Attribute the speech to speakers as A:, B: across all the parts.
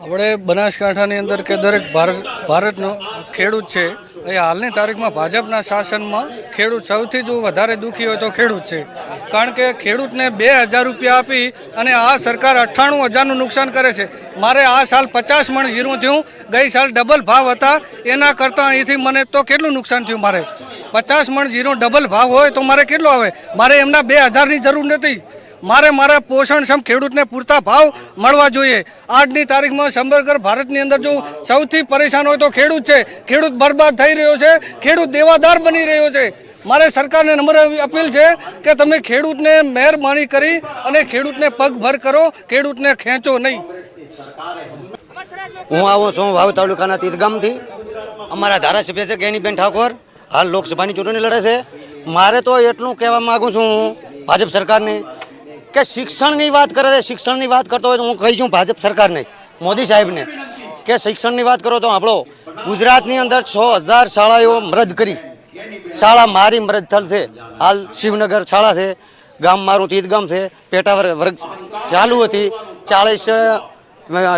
A: આપણે બનાસકાંઠાની અંદર કે દરેક ભારત, ભારતનો ખેડૂત છે, એ હાલની તારીખમાં ભાજપના શાસનમાં ખેડૂત સૌથી જો વધારે દુઃખી હોય તો ખેડૂત છે. કારણ કે ખેડૂતને બે હજાર રૂપિયા આપી અને આ સરકાર અઠ્ઠાણું હજારનું નુકસાન કરે છે. મારે આ સાલ પચાસ મણ જીરું થયું, ગઈ સાલ ડબલ ભાવ હતા, એના કરતાં અહીંથી મને તો કેટલું નુકસાન થયું મારે? પચાસ મણ જીરું ડબલ ભાવ હોય તો મારે કેટલો આવે? મારે એમના બે હજારની જરૂર નથી. મારે મારા પોષણક્ષમ ખેડૂતને પૂરતા ભાવ મળવા જોઈએ. આજની તારીખમાં સમગ્ર ભારતની અંદર જો સૌથી પરેશાન હોય તો ખેડૂત છે. ખેડૂત બરબાદ થઈ રહ્યો છે. ખેડૂત દેવાદાર બની રહ્યો છે. મારે સરકારને નમ્ર અપીલ છે કે તમે ખેડૂતને મહેરબાની કરી અને ખેડૂતને પગભર કરો. ખેડૂતને ખેંચો નહીં.
B: હું આવું છું વાવ તાલુકાના તીતગામથી અમારા ધારાસભ્ય છે ગેનીબેન ઠાકોર. હાલ લોકસભાની ચૂંટણી લડે છે. મારે તો એટલું કહેવા માગું છું હું, ભાજપ સરકારને કે શિક્ષણની વાત કરે છે, શિક્ષણની વાત કરતો હોય તો હું કહી છું ભાજપ સરકારને, મોદી સાહેબને, કે શિક્ષણની વાત કરો તો આપણો ગુજરાતની અંદર છ હજાર શાળાઓ મરદ કરી. શાળા મારી મરદ થલ છે. હાલ શિવનગર શાળા છે, ગામ મારું તીતગામ છે. પેટા વર્ગ ચાલુ હતી. ચાળીસ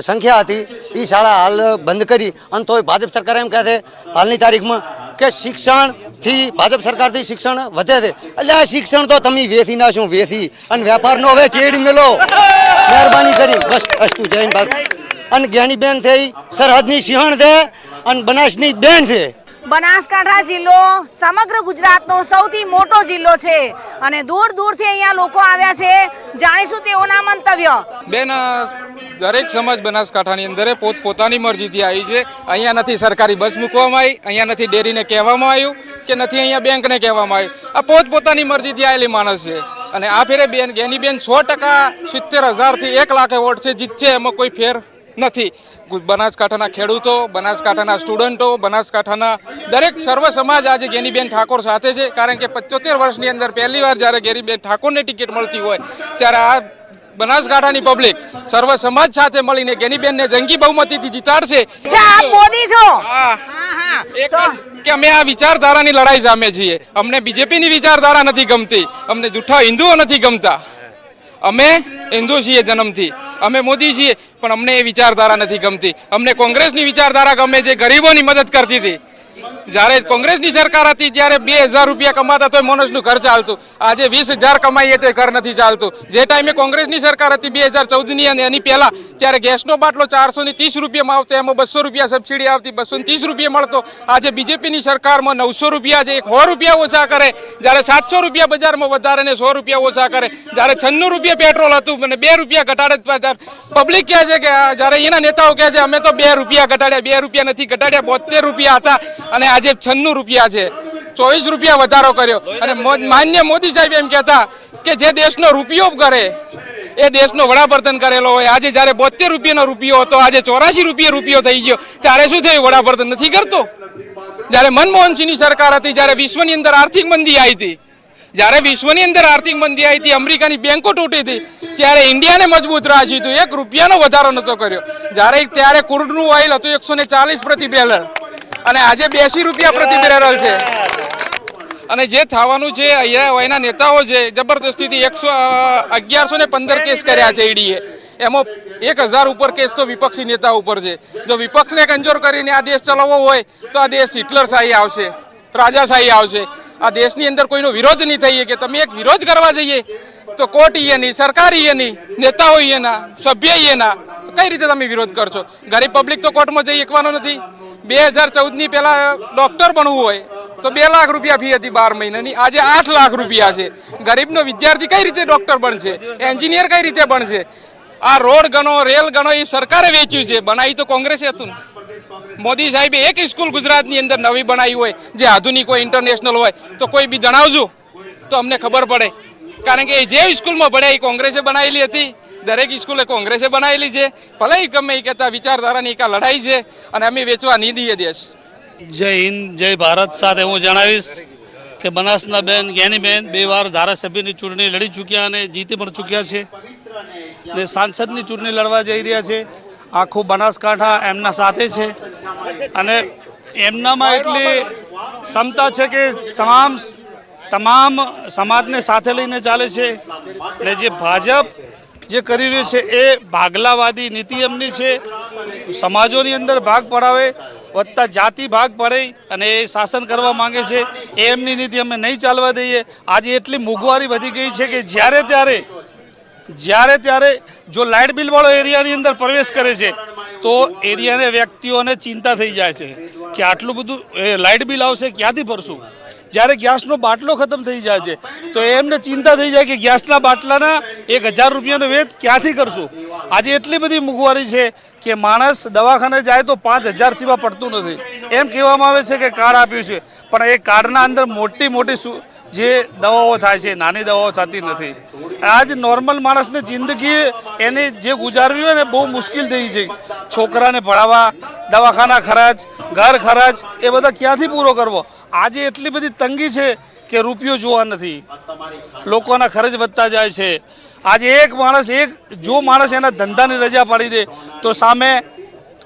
B: સંખ્યા હતી. એ શાળા હાલ બંધ કરી. અને તોય ભાજપ સરકાર એમ કહે છે, હાલની તારીખમાં કે શિક્ષણથી ભાજપ સરકારથી શિક્ષણ વધે છે. એટલે આ શિક્ષણ તો તમે વેથી ના શું વેથી અને વેપારનો હવે ચેડ મેલો. મહેરબાની કરી. બસ અસ્તુ. જૈન ભારત અને જ્ઞાની બેન થઈ સરહદની સિંહણ છે અને બનાસની બેન છે.
C: બનાસકાંઠા જિલ્લો, સમગ્ર ગુજરાતનો સૌથી મોટો જિલ્લો છે. અને દૂર દૂરથી અહીંયા લોકો આવ્યા છે. જાણીશું તેઓના મંતવ્ય.
D: બેન દરેક સમાજ બનાસકાંઠાની અંદર પોત, પોતાની મરજીથી આવી છે. અહીંયા નથી સરકારી બસ મૂકવામાં આવી, અહીંયા નથી ડેરીને કહેવામાં આવ્યું કે નથી અહીંયા બેંકને કહેવામાં આવ્યું. આ પોત, પોતાની મરજીથી આવેલી માણસ છે. અને આ ફેરે બેન ગેની બેન સો ટકા સિત્તેર હજારથી એક લાખે વોટ છે, જીતશે એમાં કોઈ ફેર નથી. બનાસકાંઠાના ખેડૂતો બનાસકાંઠાના સ્ટુડન્ટો બનાસકાંઠાના દરેક સર્વ સમાજ આજે ગેનીબેન ઠાકોર સાથે છે. કારણ કે પચોતેર વર્ષની અંદર પહેલી વાર જ્યારે ગેરીબેન ઠાકોરને ટિકિટ મળતી હોય ત્યારે આ બનાસકાંઠાની પબ્લિક સર્વ સમાજ સાથે મળીને ગેનીબેનને જંગી બહુમતીથી જીતાડશે. કે અમે આ વિચારધારાની લડાઈ સામે છીએ. અમને બીજેપીની વિચારધારા નથી ગમતી. અમને જૂઠા હિન્દુઓ નથી ગમતા. અમે હિન્દુ છીએ જન્મથી. અમે મોદી છીએ, પણ અમને એ વિચારધારા નથી ગમતી. અમને કોંગ્રેસની વિચારધારા ગમે જે ગરીબોની મદદ કરતી હતી. જ્યારે કોંગ્રેસની સરકાર હતી ત્યારે બે હજાર રૂપિયા કમાતા તોય મનોજનું ઘર ચાલતું. આજે વીસ હજાર કમાઈએ તો ઘર નથી ચાલતું. જે ટાઈમે કોંગ્રેસની સરકાર હતી બે હજાર ચૌદની અને એની પહેલા, ત્યારે ગેસનો બાટલો ચારસો ને ત્રીસ રૂપિયામાં આવતો, એમાં બસો રૂપિયા સબસિડી આવતી બસો ત્રીસ રૂપિયા મળતો. આજે બીજેપીની સરકારમાં નવસો રૂપિયા છે એક સો રૂપિયા ઓછા કરે, જ્યારે સાતસો રૂપિયા બજારમાં વધારે ને સો રૂપિયા ઓછા કરે, જ્યારે છન્નું રૂપિયા પેટ્રોલ હતું અને બે રૂપિયા ઘટાડે પબ્લિક કહે છે કે, જ્યારે એના નેતાઓ કહે છે, અમે તો બે રૂપિયા ઘટાડ્યા, બે રૂપિયા નથી ઘટાડ્યા બોતેર રૂપિયા હતા. અને આજે છન્નું રૂપિયા છે. ચોવીસ રૂપિયા વધારો કર્યો. અને માન્ય મોદી સાહેબ એમ કહેતા કે જે દેશનો રૂપિયો કરે, એ દેશનો વડાપ્રધાન કરેલો હોય. આજે જ્યારે બોતેર રૂપિયાનો રૂપિયો હતો, આજે ચોરાશી રૂપિયા રૂપિયો થઈ ગયો. ત્યારે શું થયું? વડાપ્રધાન નથી કરતો. જ્યારે મનમોહનસિંહની સરકાર હતી, જ્યારે વિશ્વની અંદર આર્થિક મંદી આવી હતી. જ્યારે વિશ્વની અંદર આર્થિક મંદી આવી હતી, અમેરિકાની બેંકો તૂટી હતી. ત્યારે ઇન્ડિયાને મજબૂત રાખ્યું હતું. એક રૂપિયાનો વધારો નહોતો કર્યો. જ્યારે, ત્યારે ક્રૂડનું ઓઇલ હતું એકસો પ્રતિ બેરલ અને આજે બેસી રૂપિયા પ્રતિ બેરલ છે. અને જે થવાનું છે અહીંયા એના નેતાઓ છે જબરદસ્તીથી એકસો અગિયારસો ને પંદર કેસ કર્યા છે ઈડીએ. એમાં એક હજાર ઉપર કેસ તો વિપક્ષી નેતા ઉપર છે. જો વિપક્ષને કંજોર કરીને આ દેશ ચલાવવો હોય તો આ દેશ હિટલરશાહી આવશે રાજાશાહી આવશે. આ દેશની અંદર કોઈનો વિરોધ નહીં થઈએ કે તમે એક વિરોધ કરવા જઈએ તો કોર્ટ ઈએ નહીં સરકાર ઈએ નહીં નેતાઓ ઈએ ના સભ્ય ઈએ ના તો કઈ રીતે તમે વિરોધ કરશો? ગરીબ પબ્લિક તો કોર્ટમાં જઈ એકવાનો નથી. બે હજાર ચૌદની પહેલાં ડોક્ટર બનવું હોય તો બે લાખ રૂપિયા ફી હતી બાર મહિનાની. આજે આઠ લાખ રૂપિયા છે. ગરીબનો વિદ્યાર્થી કઈ રીતે ડૉક્ટર બનશે? એન્જિનિયર કઈ રીતે બનશે? આ રોડ ગણો, રેલ ગણો એ સરકારે વેચ્યું છે. બનાવી તો કોંગ્રેસે હતું મોદી સાહેબે એક સ્કૂલ ગુજરાતની અંદર નવી બનાવી હોય, જે આધુનિક હોય ઇન્ટરનેશનલ હોય, તો કોઈ બી જણાવજો. તો અમને ખબર પડે. કારણ કે એ જે સ્કૂલમાં ભણ્યા એ કોંગ્રેસે બનાવેલી હતી. દરેક સ્કૂલે કોંગ્રેસે બનાવેલી છે. ભલે ગમે એ કહેતા વિચારધારાની એક લડાઈ છે અને અમે વેચવા નહીં દઈએ દેશ
E: જય હિન્દ, જય ભારત સાથે હું જણાવીશ કે બનાસના બેન જ્ઞાનીબેન બે વાર ધારાસભ્યની ચૂંટણી લડી ચૂક્યા અને જીતી પણ ચૂક્યા છે. ને સાંસદની ચૂંટણી લડવા જઈ રહ્યા છે. આખું બનાસકાંઠા એમના સાથે છે. અને એમનામાં એટલી ક્ષમતા છે કે તમામ તમામ સમાજને સાથે લઈને ચાલે છે. અને જે ભાજપ જે કરી રહ્યું છે એ ભાગલાવાદી નીતિ એમની છે. સમાજોની અંદર ભાગ પડાવે વધતા જાતિ ભાગ પડે અને એ શાસન કરવા માંગે છે. એ એમની નીતિ અમે નહીં ચાલવા દઈએ. આજે એટલી મોંઘવારી વધી ગઈ છે કે જ્યારે ત્યારે જ્યારે ત્યારે જો લાઇટ બિલવાળો એરિયાની અંદર પ્રવેશ કરે છે, તો એરિયાને વ્યક્તિઓને ચિંતા થઈ જાય છે કે આટલું બધું લાઇટ બિલ આવશે, ક્યાંથી ભરશું? જ્યારે ગેસનો બાટલો ખતમ થઈ જાય છે, તો એમને ચિંતા થઈ જાય કે ગેસના બાટલાના એક હજાર રૂપિયાનો વેચ ક્યાંથી કરશું? આજે એટલી બધી મોંઘવારી છે કે માણસ દવાખાને જાય તો પાંચ હજાર સિવાય પડતું નથી. એમ કહેવામાં આવે છે કે કાર્ડ આપ્યું છે, પણ એ કાર્ડના અંદર મોટી મોટી જે દવાઓ થાય છે, નાની દવાઓ થતી નથી. આજ નોર્મલ માણસની જિંદગી એને જે ગુજારવી હોય ને બહુ મુશ્કેલ થઈ છે. છોકરાને ભણાવવા, દવાખાના ખર્ચ ઘર ખર્ચ એ બધા ક્યાંથી પૂરો કરવો? આજે એટલી બધી તંગી છે કે રૂપિયો જોવા નથી. લોકોના ખર્ચ વધતા જાય છે. આજે એક માણસ, એક જો માણસ એના ધંધાની રજા પાડી દે, તો સામે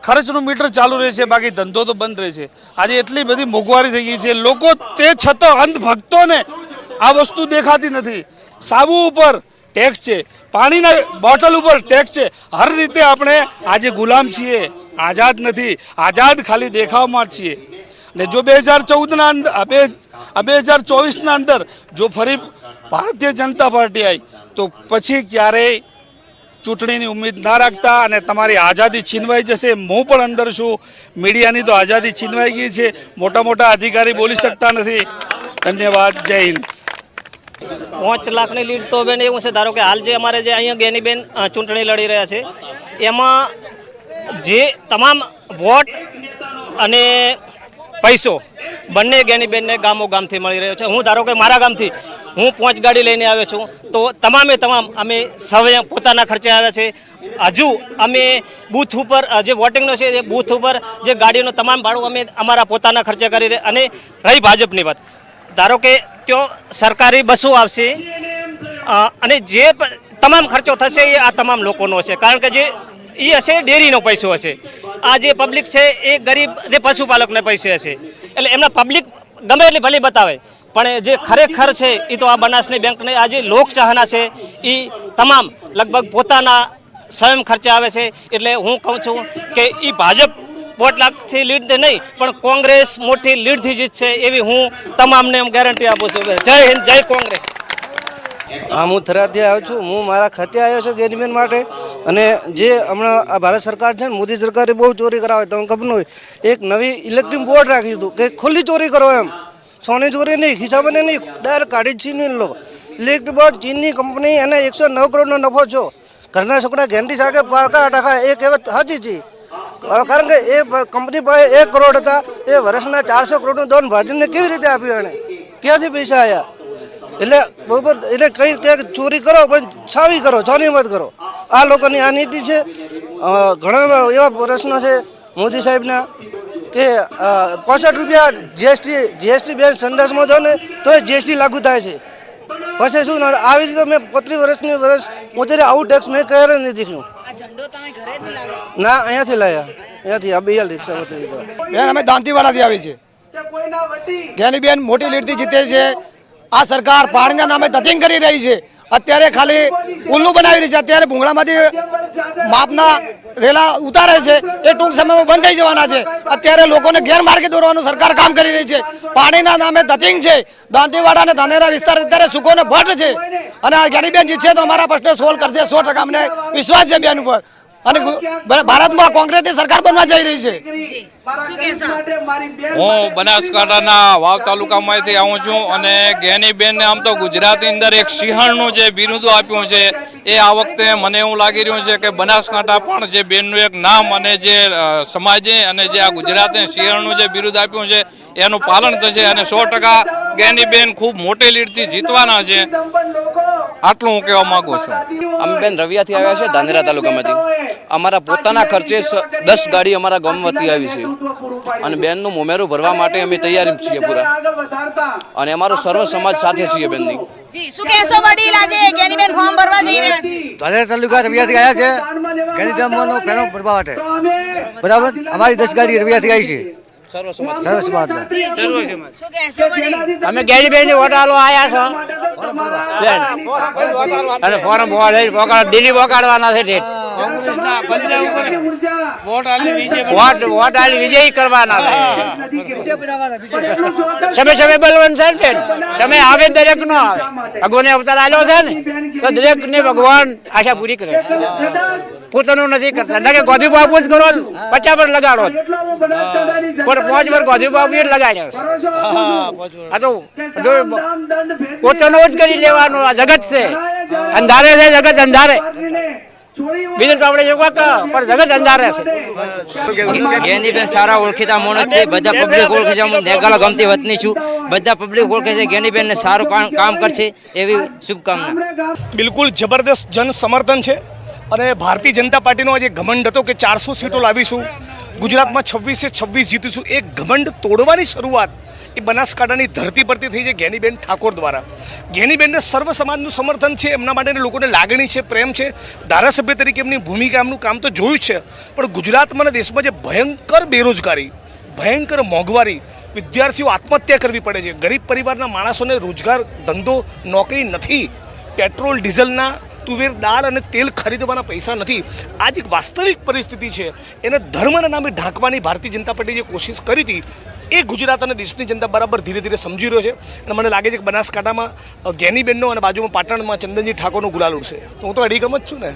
E: ખર્ચનું મીટર ચાલુ રહે છે, બાકી ધંધો તો બંધ રહે છે. આજે એટલી બધી મોંઘવારી થઈ ગઈ છે. લોકો તે છતાં અંધ ભક્તોને આ વસ્તુ દેખાતી નથી. સાબુ ઉપર ટેક્સ છે, પાણીના બોટલ ઉપર ટેક્સ છે. હર રીતે આપણે આજે ગુલામ છીએ, આઝાદ નથી, આઝાદ ખાલી દેખાવમાં છીએ. ને જો બે હજાર ચૌદના અંદર બે બે હજાર ચોવીસના અંદર જો ફરી ભારતીય જનતા પાર્ટી આવી તો પછી ક્યારેય ચૂંટણીની ઉમેદ ના રાખતા અને તમારી આઝાદી છીનવાઈ જશે, હું પણ અંદર છું. મીડિયાની તો આઝાદી છીનવાઈ ગઈ છે. મોટા મોટા અધિકારી બોલી શકતા નથી. ધન્યવાદ. જય હિન્દ.
F: પાંચ લાખની લીડ તો બેન એવું છે. ધારો કે હાલ જે અમારે જે અહીંયા ગેનીબેન ચૂંટણી લડી રહ્યા છે, એમાં જે તમામ વોટ અને પૈસો. બંને ગેનીબેનને ગામો ગામથી મળી રહ્યો છે. હું ધારો કે મારા ગામથી હું પાંચ ગાડી લઈને આવ્યો છું, તો તમામે તમામ અમે સવે પોતાના ખર્ચે આવ્યા છે હજુ અમે બૂથ ઉપર જે વોટિંગનો છે એ બૂથ ઉપર જે ગાડીનો તમામ ભાડું અમે અમારા પોતાના ખર્ચે કરી રહ્યા અને રહી ભાજપની વાત. ધારો કે ત્યાં સરકારી બસો આવશે અને જે તમામ ખર્ચો થશે એ આ તમામ લોકોનો હશે. કારણ કે જે એ હશે, ડેરીનો પૈસો હશે. આ જે પબ્લિક છે એ ગરીબ જે પશુપાલકને પૈસે છે. એટલે એમના પબ્લિક ગમે એટલી ભલી બતાવે, પણ જે ખરેખર છે એ તો આ બનાસની બેંકને આ જે લોકચાહના છે એ તમામ લગભગ પોતાના સ્વયં ખર્ચે આવે છે. એટલે હું કહું છું કે એ ભાજપ વોટ લાખથી લીડ નહીં, પણ કોંગ્રેસ મોટી લીડથી જીતશે એવી હું તમામને ગેરંટી આપું છું. જય હિન્દ, જય કોંગ્રેસ.
G: હા, હું થરાદથી આવ્યો છું. હું મારા ખાતે આવ્યો છું ગેરમેન માટે. અને જે હમણાં આ ભારત સરકાર છે ને, મોદી સરકારે બહુ ચોરી કરાવે, તમને ખબર ન હોય. એક નવી ઇલેક્ટ્રિક બોર્ડ રાખ્યું હતું કે ખુલ્લી ચોરી કરો એમ. સોની ચોરી નહીં, ખિસ્સામાં નહીં, ડાયરેક્ટ કાઢી છીનવી લો. ઇલેક્ટ્રિક બોર્ડ ચીનની કંપની એને એકસો નવ કરોડનો નફો છો ઘરના છોકરા ગેરંટી સાથે પાકા ટકા એ કહેવત સાચી છે. કારણ કે એ કંપની પાસે એક કરોડ હતા. એ વર્ષના ચારસો કરોડનું દોન ભાજપને કેવી રીતે આપ્યું એને? ક્યાંથી પૈસા આવ્યા એટલે બરોબર એટલે કંઈ ક્યાંક ચોરી કરો પણ છાવી કરો છોની મત કરો. આ લોકોની આ નીતિ છે. ઘણા એવા પ્રશ્નો છે મોદી સાહેબના કે પાસઠ રૂપિયા જીએસટી જીએસટી બેન સંદાસમાં જો ને તો જીએસટી લાગુ થાય છે. પછી શું ના- આવી રીતે મેં પત્રીસ વર્ષની વર્ષ હું ત્યારે આવું ટેક્સ મેં ક્યારે નથી દેખ્યું. ના અહીંયાથી લાયા. અહીંયાથી આ બેલ રિક્ષા પત્રી
H: બેન અમે દાંતીવાડાથી આવી છે ઘેની બેન મોટી લીડથી જીતે છે. આ સરકાર પાણીના નામે ધતિંગ કરી રહી છે. અત્યારે ખાલી ઉલ્લું બનાવી રહી છે. અત્યારે ભૂંગળામાંથી માપના રેલા ઉતારે છે. એ ટૂંક સમયમાં બંધ થઈ જવાના છે. અત્યારે લોકોને ગેરમાર્ગે દોરવાનું સરકાર કામ કરી રહી છે. પાણીના નામે ધતિંગ છે. દાંતીવાડા અને ધાનેરા વિસ્તાર અત્યારે સુકોને ભટ્ટ છે. અને આ જ્ઞાનીબેન જીતશે તો અમારા પ્રશ્ન સોલ્વ કરશે. સો ટકા અમને વિશ્વાસ છે બેન ઉપર. અને ભારતમાં કોંગ્રેસની સરકાર બનવા જઈ રહી છે.
D: હું બનાસકાંઠાના વાવ તાલુકામાંથી આવું છું અને જ્ઞાનીબેનને આમ તો ગુજરાતની અંદર એક સિંહણનું જે બિરુદ આપ્યું છે એ આ વખતે મને એવું લાગી રહ્યું છે કે બનાસકાંઠા પણ જે બેનનું એક નામ અને જે સમાજે અને જે આ ગુજરાતને સિંહણનું જે બિરુદ આપ્યું છે એનું પાલન થશે અને સો ટકા જ્ઞાનીબેન ખૂબ મોટી લીડથી જીતવાના છે. આટલું હું કહેવા માગું છું.
I: અમે બેન રવિયાથી આવ્યા છે ધાનેરા તાલુકામાંથી. અમારા પોતાના ખર્ચે દસ ગાડી અમારા ગામ વતી આવી છે. અને બેનનું મોમેરું ભરવા માટે અમે તૈયારી છીએ પૂરા. અને અમારો સર્વ સમાજ સાથે છીએ બેનની.
C: જી શું કહેશો વડીલ આજે જ્ઞાનીબેન ફોર્મ ભરવા જઈ રહ્યા છે
G: ધાનેરા તાલુકા રવિયાથી આવ્યા છે. ગાંધીધામનો ભરવા માટે. બરાબર? અમારી દસ ગાડી રવિયાથી આવી છે.
I: સર્વ સમાજ.
J: અમે ગેરીબેનની વોટાલો આયા છો. અને ફોરમ ભરવા દિલ્હી વોકાળવાના છે ઠેઠ. વોટ વોટ આલી વિજયી કરવાના છે સમય સમય બલવંત છે સમય આવે દરેક નો આવે ભગવાને અવતાર આલ્યો છે ને તો દરેક ને ભગવાન આશા પૂરી કરે છે. પોતાનું નથી કરતા ના કે ગોધી બાપુ જ કરો ને, પચાસ પર લગાડો. પણ પાંચ વાર ગોધી બાપુ જ લગાડ્યો. આ તો પોતાનું જ કરી લેવાનું આ જગત છે અંધારે છે જગત અંધારે બીજું તો આપણે એવું કહો, પણ જગત અંધારે છે.
F: ગેનીબેન સારા ઓળખીતા માણસ છે બધા પબ્લિક ઓળખે છે હું નેગાળા ગમતી વતની છું. બધા પબ્લિક ઓળખે છે ગેનીબેન ને સારું કામ- કામ કરશે એવી શુભકામના.
K: બિલકુલ જબરદસ્ત જન સમર્થન છે. અને ભારતીય જનતા પાર્ટીનો આજે ઘમંડ હતો કે ચારસો સીટો લાવીશું. ગુજરાતમાં છવ્વીસે છવ્વીસ જીતીશું. એ ઘમંડ તોડવાની શરૂઆત એ બનાસકાંઠાની ધરતી પરથી થઈ છે ગેનીબેન ઠાકોર દ્વારા. ગેનીબેનને સર્વ સમાજનું સમર્થન છે, એમના માટેની લોકોને લાગણી છે, પ્રેમ છે. ધારાસભ્ય તરીકે એમની ભૂમિકા, એમનું કામ તો જોયું છે. પણ ગુજરાતમાં અને દેશમાં જે ભયંકર બેરોજગારી, ભયંકર મોંઘવારી, વિદ્યાર્થીઓ આત્મહત્યા કરવી પડે છે. ગરીબ પરિવારના માણસોને રોજગાર, ધંધો, નોકરી નથી. પેટ્રોલ, ડીઝલના તુવેર દાળ અને તેલ ખરીદવાના પૈસા નથી. આ જ એક વાસ્તવિક પરિસ્થિતિ છે. એને ધર્મના નામે ઢાંકવાની ભારતીય જનતા પાર્ટીએ જે કોશિશ કરી હતી, એ ગુજરાત અને દેશની જનતા બરાબર ધીરે ધીરે સમજી રહ્યો છે. અને મને લાગે છે કે બનાસકાંઠામાં ગેનીબેનનો અને બાજુમાં પાટણમાં ચંદનજી ઠાકોરનો ગુલાલ ઉડશે. તો હું તો અડીગમ જ છું ને.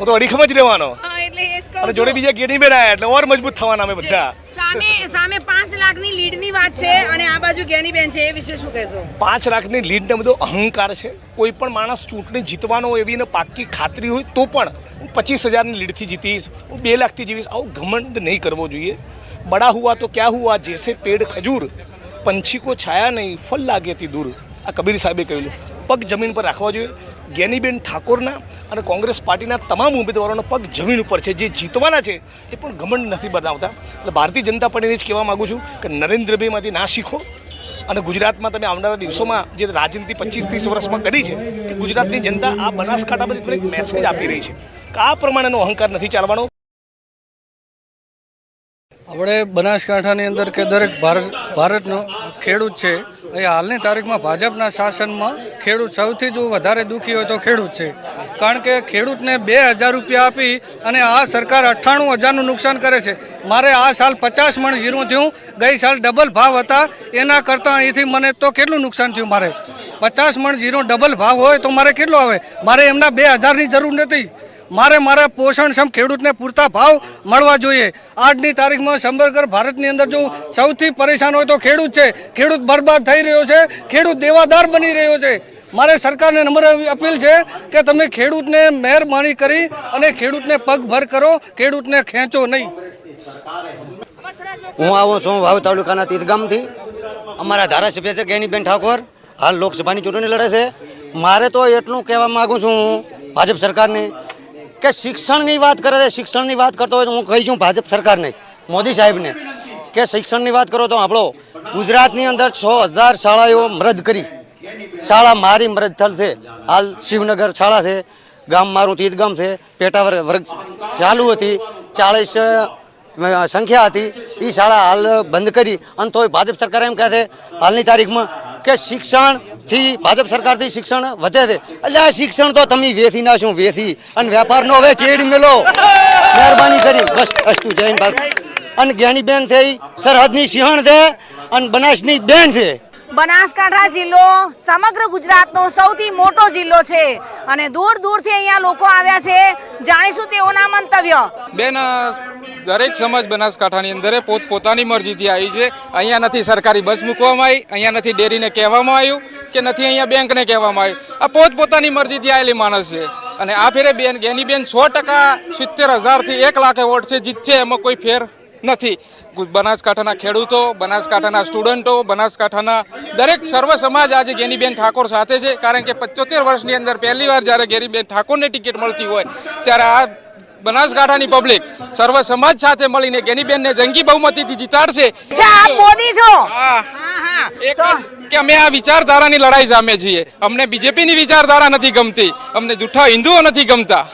K: હું તો અડીખમ જ રહેવાનો.
C: એટલે એ જ કહું
K: અને જોડે
C: છું.
K: બીજા જ્ઞાનીબેન આવ્યા એટલે ઓર મજબૂત થવાના અમે બધા.
C: સામે સામે પાંચ લાખની લીડની વાત છે અને આ બાજુ જ્ઞાનીબેન છે એ વિશે શું કહેશો?
K: પાંચ લાખની લીડને બધો અહંકાર છે. કોઈ પણ માણસ ચૂંટણી જીતવાનો હોય એવી એને પાક્કી ખાતરી હોય તો પણ હું પચીસ હજારની લીડથી જીતીશ હું બે લાખથી જીવીશ. આવું ઘમંડ નહીં કરવો જોઈએ. બડા હુઆ તો ક્યાં હુઆ જેસે પેડ ખજૂર. પંછી કો છાયા નહીં ફલ લાગેથી દૂર. આ કબીર સાહેબે કહ્યું પગ જમીન પર રાખવા જોઈએ. જ્ઞાનીબેન ઠાકોરના અને કોંગ્રેસ પાર્ટીના તમામ ઉમેદવારોનો પગ જમીન ઉપર છે. જે જીતવાના છે એ પણ ઘમંડ નથી બનાવતા એટલે ભારતીય જનતા પાર્ટીને જ કહેવા માગું છું કે નરેન્દ્રભાઈમાંથી ના શીખો અને ગુજરાતમાં તમે આવનારા દિવસોમાં જે રાજનીતિ પચીસ ત્રીસ વર્ષમાં કરી છે, એ ગુજરાતની જનતા આ બનાસકાંઠામાંથી તમને એક મેસેજ આપી રહી છે કે આ પ્રમાણેનો અહંકાર નથી ચાલવાનો.
A: આપણે બનાસકાંઠાની અંદર કે દરેક ભારત, ભારતનો ખેડૂત છે, એ હાલની તારીખમાં ભાજપના શાસનમાં ખેડૂત સૌથી જો વધારે દુઃખી હોય તો ખેડૂત છે. કારણ કે ખેડૂતને બે હજાર રૂપિયા આપી અને આ સરકાર અઠ્ઠાણું હજારનું નુકસાન કરે છે. મારે આ સાલ પચાસ મણ જીરું થયું, ગઈ સાલ ડબલ ભાવ હતા, એના કરતાં અહીંથી મને તો કેટલું નુકસાન થયું મારે? પચાસ મણ જીરું ડબલ ભાવ હોય તો મારે કેટલો આવે? મારે એમના બે હજારની જરૂર નથી. મારે મારા પોષણક્ષમ ખેડૂતને પૂરતા ભાવ મળવા જોઈએ. આજની તારીખમાં સમગ્ર ભારતની અંદર જો સૌથી પરેશાન હોય તો ખેડૂત છે. ખેડૂત બરબાદ થઈ રહ્યો છે. ખેડૂત દેવાદાર બની રહ્યો છે. મારે સરકારને નંબર અપીલ છે કે તમે ખેડૂતને મહેરબાની કરી અને ખેડૂતને પગભર કરો. ખેડૂતને ખેંચો નહીં.
B: હું આવું છું વાવ તાલુકાના તીર્થગામથી અમારા ધારાસભ્ય છે ગેનીબેન ઠાકોર. હાલ લોકસભાની ચૂંટણી લડે છે. મારે તો એટલું કહેવા માગું છું હું, ભાજપ સરકારને કે શિક્ષણની વાત કરે છે, શિક્ષણની વાત કરતો હોય તો હું કહી છું ભાજપ સરકારને, મોદી સાહેબને, કે શિક્ષણની વાત કરો તો આપણો ગુજરાતની અંદર છ હજાર શાળાઓ મરદ કરી. શાળા મારી મરદ થલ છે. હાલ શિવનગર શાળા છે, ગામ મારું તીર્થગામ છે. પેટા વર્ગ ચાલુ હતી. ચાળીસ સંખ્યા હતી. એ શાળા હાલ બંધ કરી. અને તોય ભાજપ સરકાર એમ કહે છે હાલની તારીખમાં કે શિક્ષણથી ભાજપ સરકારથી શિક્ષણ વધે છે. એટલે શિક્ષણ તો તમે વેથી ના શું વેથી અને વેપારનો હવે ચેડ મેલો. મહેરબાની કરી. બસ, અસ્તુ જૈન ભારત અને જ્ઞાનીબેન થઈ સરહદની સિંહણ છે અને બનાસની બેન છે.
C: બનાસકાંઠા જિલ્લો, સમગ્ર ગુજરાતનો સૌથી મોટો જિલ્લો છે. અને દૂર દૂરથી અહીંયા લોકો આવ્યા છે. જાણીશું તેઓના મંતવ્ય.
D: બેન દરેક સમાજ બનાસકાંઠાની અંદર પોત, પોતાની મરજીથી આવી છે. અહીંયા નથી સરકારી બસ મૂકવામાં આવી, અહીંયા નથી ડેરીને કહેવામાં આવ્યું કે નથી અહીંયા બેંકને કહેવામાં આવ્યું. આ પોત, પોતાની મરજીથી આવેલી માણસ છે. અને આ ફેરે બેન, એની બેન સો ટકા સિત્તેર હજારથી એક લાખે વોટ છે, જીતશે એમાં કોઈ ફેર? નથી. બનાસકાંઠાના ખેડૂતો બનાસકાંઠાના સ્ટુડન્ટો બનાસકાંઠાના દરેક સર્વ સમાજ આજે ગેનીબેન ઠાકોર સાથે છે. કારણ કે પચોતેર વર્ષની અંદર પહેલી વાર જ્યારે ગેરીબેન ઠાકોરને ટિકિટ મળતી હોય ત્યારે આ બનાસકાંઠાની પબ્લિક સર્વ સમાજ સાથે મળીને ગેનીબેનને જંગી બહુમતીથી જીતાડશે. કે અમે આ વિચારધારાની લડાઈ સામે છીએ. અમને બીજેપીની વિચારધારા નથી ગમતી. અમને જૂઠા હિન્દુઓ નથી ગમતા.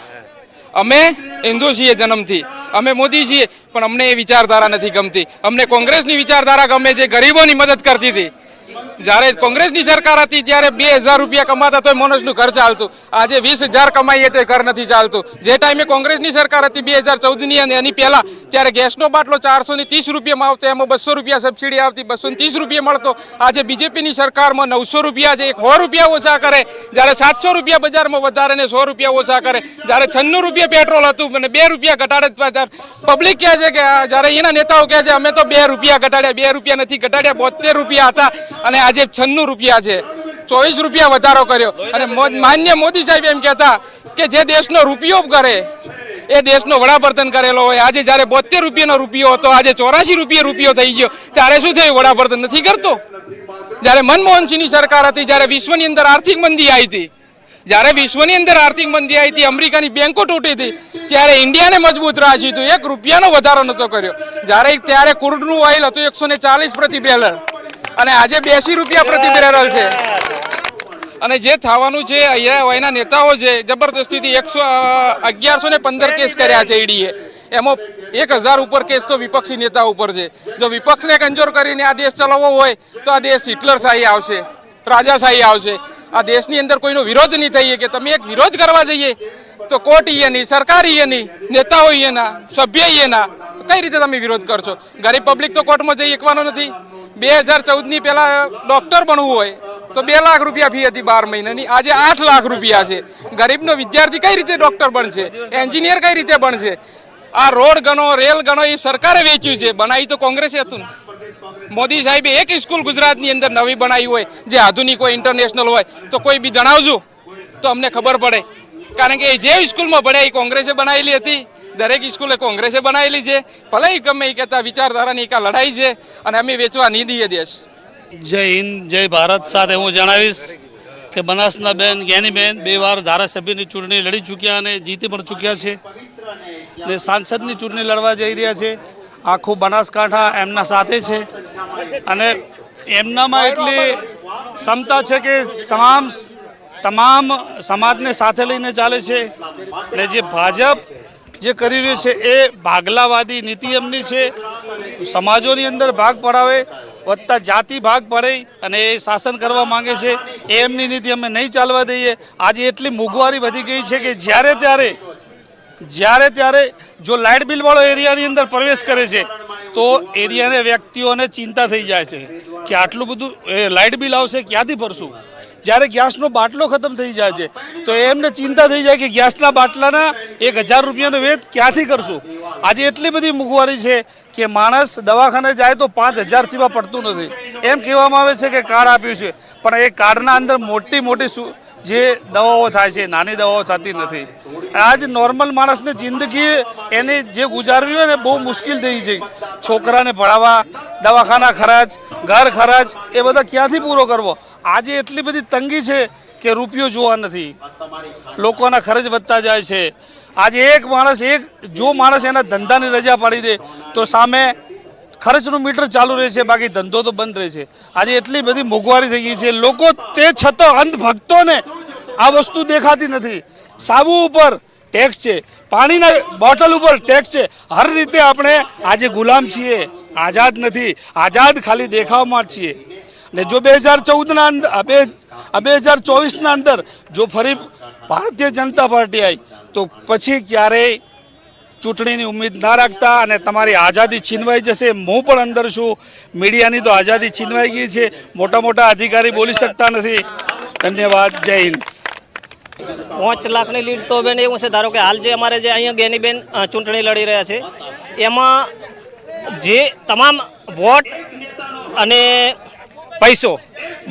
D: અમે હિન્દુ છીએ જન્મથી. અમે મોદી છીએ પણ અમને એ વિચારધારા નથી ગમતી. અમને કોંગ્રેસની વિચારધારા ગમે જે ગરીબોની મદદ કરતી હતી. જ્યારે કોંગ્રેસની સરકાર હતી, ત્યારે બે હજાર રૂપિયા કમાતા તોય માણસનું ઘર ચાલતું. આજે વીસ હજાર કમાઈએ તો ઘર નથી ચાલતું. જે ટાઈમે કોંગ્રેસની સરકાર હતી બે હજાર ચૌદની અને એની પહેલાં, ત્યારે ગેસનો બાટલો ચારસો ની ત્રીસ રૂપિયામાં આવતો, એમાં બસો રૂપિયા સબસિડી આવતી, બસો ત્રીસ રૂપિયા મળતો. આજે બીજેપીની સરકારમાં નવસો રૂપિયા છે એક સો રૂપિયા ઓછા કરે, જ્યારે સાતસો રૂપિયા બજારમાં વધારે ને સો રૂપિયા ઓછા કરે, જ્યારે છન્નું રૂપિયા પેટ્રોલ હતું અને બે રૂપિયા ઘટાડે પબ્લિક કહે છે કે, જ્યારે એના નેતાઓ કહે છે, અમે તો બે રૂપિયા ઘટાડ્યા, બે રૂપિયા નથી ઘટાડ્યા બોતેર રૂપિયા હતા. અને આજે છન્નું રૂપિયા છે. ચોવીસ રૂપિયા વધારો કર્યો. અને માન્ય મોદી સાહેબ એમ કહેતા કે જે દેશનો રૂપિયો કરે, એ દેશનો વડાપ્રધાન કરેલો હોય. આજે જ્યારે બોતેર રૂપિયાનો રૂપિયો હતો, આજે ચોરાશી રૂપિયા રૂપિયો થઈ ગયો, ત્યારે શું થયું? વડાપ્રધાન નથી કરતો? જ્યારે મનમોહનસિંહની સરકાર હતી, જ્યારે વિશ્વની અંદર આર્થિક મંદી આવી હતી. જ્યારે વિશ્વની અંદર આર્થિક મંદી આવી હતી, અમેરિકાની બેંકો તૂટી હતી, ત્યારે ઇન્ડિયાને મજબૂત રાખ્યું હતું એક રૂપિયાનો વધારો નહોતો કર્યો. જ્યારે ત્યારે ક્રૂડનું ઓઇલ હતું, એકસો પ્રતિ બેરલ અને આજે બેસી રૂપિયા પ્રતિ બેરલ છે. અને જે થવાનું છે અહીંયા એના નેતાઓ છે જબરદસ્તીથી એકસો અગિયારસો ને પંદર કેસ કર્યા છે ઈડીએ. એમાં એક હજાર ઉપર કેસ તો વિપક્ષી નેતા ઉપર છે. જો વિપક્ષને કંજોર કરીને આ દેશ ચલાવવો હોય તો આ દેશ હિટલરશાહી આવશે રાજાશાહી આવશે. આ દેશની અંદર કોઈનો વિરોધ નહીં થઈએ કે તમે એક વિરોધ કરવા જઈએ તો કોર્ટ ઈએ નહીં સરકાર ઈએ નહીં નેતાઓ ઈએ ના સભ્ય ઈએ ના તો કઈ રીતે તમે વિરોધ કરશો? ગરીબ પબ્લિક તો કોર્ટમાં જઈ એકવાનો નથી. બે હજાર ચૌદની પહેલાં ડૉક્ટર બનવું હોય, તો બે લાખ રૂપિયા ફી હતી બાર મહિનાની. આજે આઠ લાખ રૂપિયા છે. ગરીબનો વિદ્યાર્થી કઈ રીતે ડૉક્ટર બનશે? એન્જિનિયર કઈ રીતે બનશે? આ રોડ ગણો, રેલ ગણો, એ સરકારે વેચ્યું છે. બનાવી તો કોંગ્રેસે હતું મોદી સાહેબે એક સ્કૂલ ગુજરાતની અંદર નવી બનાવી હોય, જે આધુનિક હોય ઇન્ટરનેશનલ હોય, તો કોઈ બી જણાવજો. તો અમને ખબર પડે. કારણ કે એ જે સ્કૂલમાં ભણ્યા એ કોંગ્રેસે બનાવેલી હતી. દરેક સ્કૂલે કોંગ્રેસે બનાવેલી છે. ભલે એ ગમે એ કહેતા વિચારધારાની એકા લડાઈ છે અને અમે વેચવા નહીં દઈએ દેશ.
E: જય હિન્દ, જય ભારત સાથે હું જણાવીશ કે બનાસના બેન જ્ઞાનીબેન બે વાર ધારાસભ્યની ચૂંટણી લડી ચૂક્યા અને જીતી પણ ચૂક્યા છે. ને સાંસદની ચૂંટણી લડવા જઈ રહ્યા છે. આખું બનાસકાંઠા એમના સાથે છે. અને એમનામાં એટલી ક્ષમતા છે કે તમામ તમામ સમાજને સાથે લઈને ચાલે છે. ને જે ભાજપ જે કરી રહ્યું છે એ ભાગલાવાદી નીતિ એમની છે. સમાજોની અંદર ભાગ પડાવે વધતા જાતિ ભાગ પડે અને એ શાસન કરવા માંગે છે. એ એમની નીતિ અમે નહીં ચાલવા દઈએ. આજે એટલી મોંઘવારી વધી ગઈ છે કે જ્યારે ત્યારે જ્યારે ત્યારે જો લાઇટ બિલવાળો એરિયાની અંદર પ્રવેશ કરે છે, તો એરિયાને વ્યક્તિઓને ચિંતા થઈ જાય છે કે આટલું બધું લાઇટ બિલ આવશે, ક્યાંથી ભરશું? જ્યારે ગેસનો બાટલો ખતમ થઈ જાય છે, તો એમને ચિંતા થઈ જાય કે ગેસના બાટલાના એક હજાર રૂપિયાનો વેચ ક્યાંથી કરશું? આજે એટલી બધી મોંઘવારી છે કે માણસ દવાખાને જાય તો પાંચ હજાર સિવાય પડતું નથી. એમ કહેવામાં આવે છે કે કાર્ડ આપ્યું છે. પણ એ કાર્ડના અંદર મોટી મોટી જે દવાઓ થાય છે, નાની દવાઓ થતી નથી. આજ નોર્મલ માણસની જિંદગી એની જે ગુજારવી હોય ને બહુ મુશ્કેલ થઈ છે. છોકરાને ભણાવવા, દવાખાના ખર્ચ ઘર ખર્ચ એ બધા ક્યાંથી પૂરો કરવો? આજે એટલી બધી તંગી છે કે રૂપિયો જોવા નથી. લોકોના ખર્ચ વધતા જાય છે. આજે એક માણસ, એક જો માણસ એના ધંધાની રજા પાડી દે, તો સામે ખર્ચનું મીટર ચાલુ રહે છે, બાકી ધંધો તો બંધ રહે છે. આજે એટલી બધી મોંઘવારી થઈ ગઈ છે. લોકો તે છતાં અંધ ભક્તોને આ વસ્તુ દેખાતી નથી. સાબુ ઉપર ટેક્સ છે, પાણીના બોટલ ઉપર ટેક્સ છે. હર રીતે આપણે આજે ગુલામ છીએ, આઝાદ નથી, આઝાદ ખાલી દેખાવમાં છીએ. ને જો બે હજાર ચૌદના અંદર બે હજાર ચોવીસના અંદર જો ફરી ભારતીય જનતા પાર્ટી આવી તો પછી ક્યારેય ચૂંટણીની ઉમ્મીદ ના રાખતા અને તમારી આઝાદી છીનવાઈ જશે, હું પણ અંદર છું. મીડિયાની તો આઝાદી છીનવાઈ ગઈ છે. મોટા મોટા અધિકારી બોલી શકતા નથી. ધન્યવાદ. જય હિન્દ.
F: પાંચ લાખની લીડ તો બેન એવું છે. ધારો કે હાલ જે અમારે જે અહીંયા ગેનીબેન ચૂંટણી લડી રહ્યા છે, એમાં જે તમામ વોટ અને પૈસો.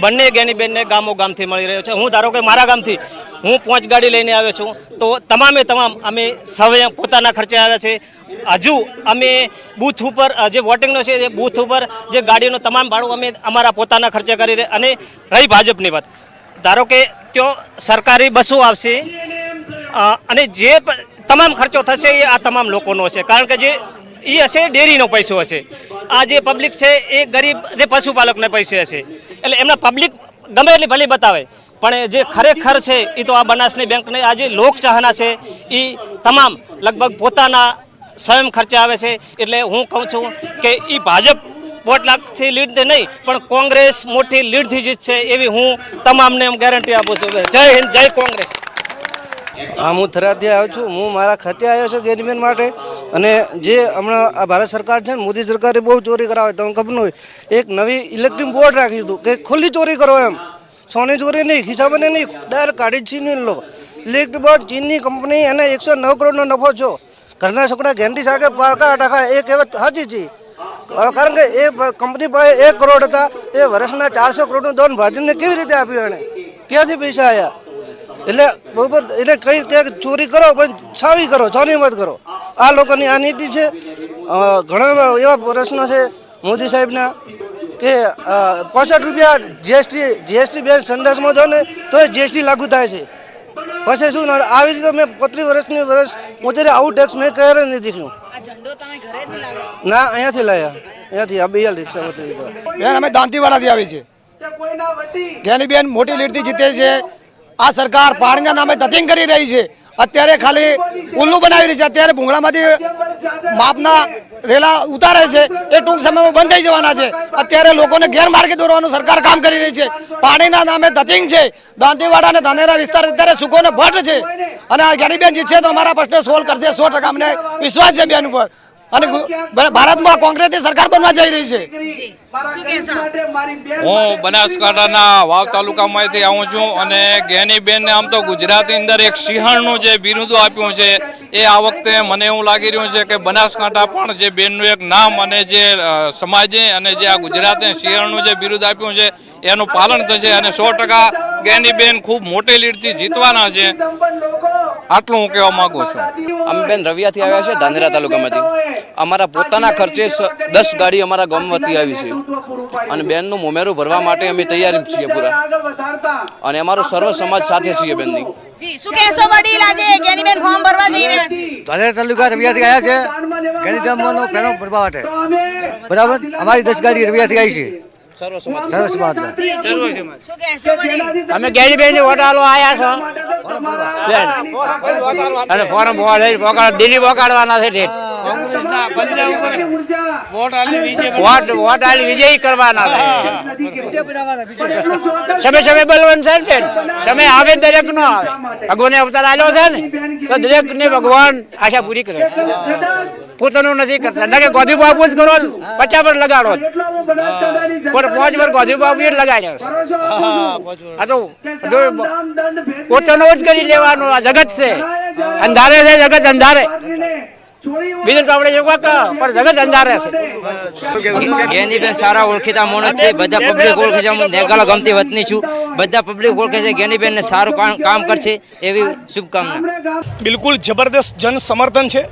F: બંને ગેનીબેનને ગામો ગામથી મળી રહ્યો છે. હું ધારો કે મારા ગામથી હું પાંચ ગાડી લઈને આવ્યો છું, તો તમામે તમામ અમે સૌએ પોતાના ખર્ચે આવ્યા છે હજુ અમે બૂથ ઉપર જે વોટિંગનો છે એ બૂથ ઉપર જે ગાડીનો તમામ ભાડું અમે અમારા પોતાના ખર્ચે કરી રહ્યા અને રહી ભાજપની વાત. ધારો કે ત્યાં સરકારી બસો આવશે અને જે તમામ ખર્ચો થશે એ આ તમામ લોકોનો છે. કારણ કે જે એ હશે, ડેરીનો પૈસો હશે. આ જે પબ્લિક છે, એ ગરીબ જે પશુપાલકને પૈસે હશે. એટલે એમના પબ્લિક ગમે એટલી ભલી બતાવે, પણ જે ખરેખર છે એ તો આ બનાસની બેંકને આ જે લોકચાહના છે એ તમામ લગભગ પોતાના સ્વયં ખર્ચે આવે છે. એટલે હું કહું છું કે એ ભાજપ વોટ લાખથી લીડથી નહીં, પણ કોંગ્રેસ મોટી લીડથી જીતશે એવી હું તમામને ગેરંટી આપું છું. જય હિન્દ, જય કોંગ્રેસ.
G: હા, હું થરાદથી આવ્યો છું. હું મારા ખાતે આવ્યો છું ગેનીબેન માટે. અને જે હમણાં આ ભારત સરકાર છે ને, મોદી સરકારે બહુ ચોરી કરાવે, તમને ખબર હોય. એક નવી ઇલેક્ટ્રિક બોર્ડ રાખ્યું હતું કે ખુલ્લી ચોરી કરો એમ. સોની ચોરી નહીં ખિસ્સામાં નહીં ડાયરેક્ટ કાઢી છીનવી લો. ઇલેક્ટ્રિક બોર્ડ ચીનની કંપની અને એકસો નવ કરોડનો નફો છો ઘરના છોકરા ગેરંટી સાથે પાકા ટકા એ કહેવત સાચી છે. કારણ કે એ કંપની પાસે એક કરોડ હતા, એ વર્ષના ચારસો કરોડનું દોન ભાજપને કેવી રીતે આપ્યું એણે? ક્યાંથી પૈસા આવ્યા એટલે બરોબર એટલે કઈ ક્યાંક ચોરી કરો પણ છાવી કરો છોની મત કરો. આ લોકોની આ નીતિ છે. ઘણા એવા પ્રશ્નો છે મોદી સાહેબના કે પાસઠ રૂપિયા જીએસટી જીએસટી બેન સંદેશમાં જો ને તો જીએસટી લાગુ થાય છે. પછી શું ના આવી રીતે મેં પત્રીસ વર્ષની વર્ષ પોતે આવું ટેક્સ મેં ક્યારે નથી દેખ્યું
C: લાવ્યા?
G: ના અહીંયાથી લાયા. અહીંયાથી આ બે રિક્ષા પત્રી
H: બેન અમે દાંતીવાડાથી આવી છે જ્ઞાનીબેન મોટી લીડથી જીતે છે. આ સરકાર પાણીના નામે ધતિંગ કરી રહી છે. અત્યારે ખાલી ઉલ્લું બનાવી રહી છે. અત્યારે ભૂંગળામાંથી માપના રેલા ઉતારે છે. એ ટૂંક સમયમાં બંધ થઈ જવાના છે. અત્યારે લોકોને ગેરમાર્ગે દોરવાનું સરકાર કામ કરી રહી છે. પાણીના નામે ધતિંગ છે. દાંતીવાડા અને ધાનેરા વિસ્તાર અત્યારે સુકોને ભટ્ટ છે. અને આ જ્ઞાનીબેન જીતશે તો અમારા પ્રશ્ન સોલ્વ કરશે. સો ટકા અમને વિશ્વાસ છે બેન ઉપર. અને ભારતમાં કોંગ્રેસની સરકાર બનવા જઈ રહી છે.
D: હું બનાસકાંઠાના વાવ તાલુકામાંથી આવું છું અને ગેનીબેનને આમ તો ગુજરાતની અંદર એક સિંહણનું જે બિરુદો આપ્યું છે એ આ વખતે મને એવું લાગી રહ્યું છે કે બનાસકાંઠા પણ જે બેનનું એક નામ અને જે સમાજે અને જે આ ગુજરાતને સિંહણનું જે બિરુદ આપ્યું છે એનું પાલન થશે અને સો ટકા જ્ઞાનીબેન ખૂબ મોટી લીડથી જીતવાના છે. આટલું હું કહેવા માગું છું.
I: અમે બેન રવિયાથી આવ્યા છે ધાનેરા તાલુકામાંથી. અમારા પોતાના ખર્ચે દસ ગાડી અમારા ગામમાંથી આવી છે. અને બેનનું મોમેરું ભરવા માટે અમે તૈયાર છીએ પૂરા. અને અમારો સર્વ સમાજ સાથે છીએ બેનની.
C: જી શું કહેશો વડીલ આજે જ્ઞાનીબેન ફોર્મ ભરવા જઈ રહ્યા છે
B: ધાનેરા તાલુકા રવિયાથી આવ્યા છે. ગેનીધામનો ભરવા માટે. બરાબર? અમારી દસ ગાડી રવિયાથી આવી છે.
I: સર્વ સમાજ.
C: કહેશો
J: અમે ગેરીબેન વોટ આલો આયા છો. અને ફોરમ દિલ્હી પોકાડવાના છે. વોટ વોટ આલી વિજયી કરવાના છે. સમય સમય બલવંત છે ને? સમય આવે દરેક નો આવે ભગવાને અવતાર આલ્યો છે ને તો દરેક ને ભગવાન આશા પૂરી કરે છે. પોતાનું નથી કરતા. ના કે ગોધી બાપુ જ કરો ને, પચાસ પર લગાડો. પણ પાંચ પર ગોધી બાપુ જ લગાડ્યો. આ તો જો પોતાનો જ કરી લેવાનું આ જગત છે. અંધારે છે જગત અંધારે. બીજું તો આપણે પણ જગત અંધારે છે.
B: ગેનીબેન સારા ઓળખીતા માણસ છે. બધા પબ્લિક ઓળખે છે. હું નેગાળો ગમતી વતની છું. બધા પબ્લિક ઓળખે છે. ગેનીબેન સારું કામ કામ કરશે એવી શુભકામના.
K: બિલકુલ જબરદસ્ત જન સમર્થન છે.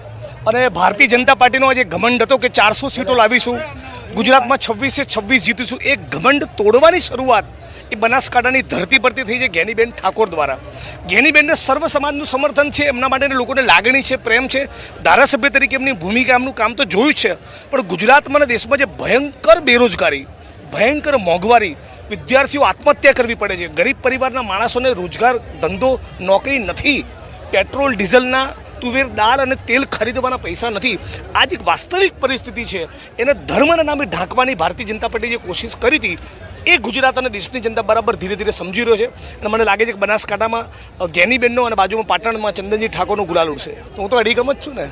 K: અને ભારતીય જનતા પાર્ટીનો આજે ઘમંડ હતો કે ચારસો સીટો લાવીશું. ગુજરાતમાં છવ્વીસે છવ્વીસ જીતીશું. એ ઘમંડ તોડવાની શરૂઆત એ બનાસકાંઠાની ધરતી પરથી થઈ છે ગેનીબેન ઠાકોર દ્વારા. ગેનીબેનને સર્વ સમાજનું સમર્થન છે, એમના માટે લોકોને લાગણી છે, પ્રેમ છે. ધારાસભ્ય તરીકે એમની ભૂમિકા એમનું કામ તો જોયું છે. પણ ગુજરાતમાં દેશમાં જે ભયંકર બેરોજગારી, ભયંકર મોંઘવારી, વિદ્યાર્થીઓ આત્મહત્યા કરવી પડે છે. ગરીબ પરિવારના માણસોને રોજગાર, ધંધો, નોકરી નથી. પેટ્રોલ, ડીઝલના તુવેર, દાળ અને તેલ ખરીદવાના પૈસા નથી. આ એક વાસ્તવિક પરિસ્થિતિ છે. એને ધર્મના નામે ઢાંકવાની ભારતીય જનતા પાર્ટીએ જે કોશિશ કરી હતી, એ ગુજરાત અને દેશની જનતા બરાબર ધીરે ધીરે સમજી રહ્યો છે. અને મને લાગે છે કે બનાસકાંઠામાં જ્ઞાનીબેનનો અને બાજુમાં પાટણમાં ચંદનજી ઠાકોરનો ગુલાલ ઉડશે. તો હું તો અડીગમ જ છું ને.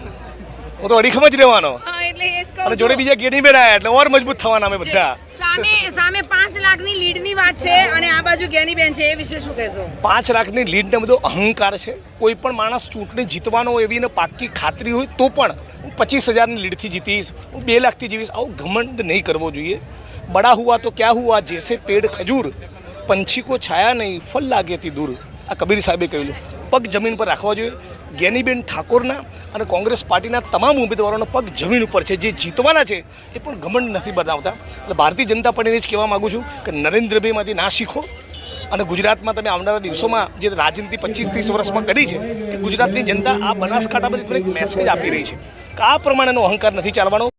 K: હું તો અડીખમ જ રહેવાનો.
C: હા એટલે એ જ કહું
K: અને જોડે બીજા જ્ઞાનીબેન આવ્યા એટલે ઓર મજબૂત થવાના અમે બધા.
C: સામે સામે લાખની લીડની વાત છે અને આ બાજુ જ્ઞાનીબેન છે એ વિશે શું કહેશો?
K: પાંચ લાખની લીડને બધો અહંકાર છે. કોઈ પણ માણસ ચૂંટણી જીતવાનો એવી એને પાક્કી ખાતરી હોય તો પણ હું પચીસ હજારની લીડથી જીતીશ હું બે લાખથી જીવીશ. આવું ઘમંડ નહીં કરવો જોઈએ. બડા હુઆ તો ક્યાં હુઆ જેસે પેડ ખજૂર. પંછી કો છાયા નહીં ફલ લાગેથી દૂર. આ કબીર સાહેબે કહ્યું પગ જમીન પર રાખવા જોઈએ. જ્ઞાનીબેન ઠાકોરના અને કોંગ્રેસ પાર્ટીના તમામ ઉમેદવારોનો પગ જમીન ઉપર છે. જે જીતવાના છે એ પણ ઘમંડ નથી બનાવતા એટલે ભારતીય જનતા પાર્ટીને જ કહેવા માગું છું કે નરેન્દ્રભાઈમાંથી ના શીખો અને ગુજરાતમાં તમે આવનારા દિવસોમાં જે રાજનીતિ પચીસ ત્રીસ વર્ષમાં કરી છે, એ ગુજરાતની જનતા આ બનાસકાંઠામાંથી તમને એક મેસેજ આપી રહી છે કે આ પ્રમાણેનો અહંકાર નથી ચાલવાનો.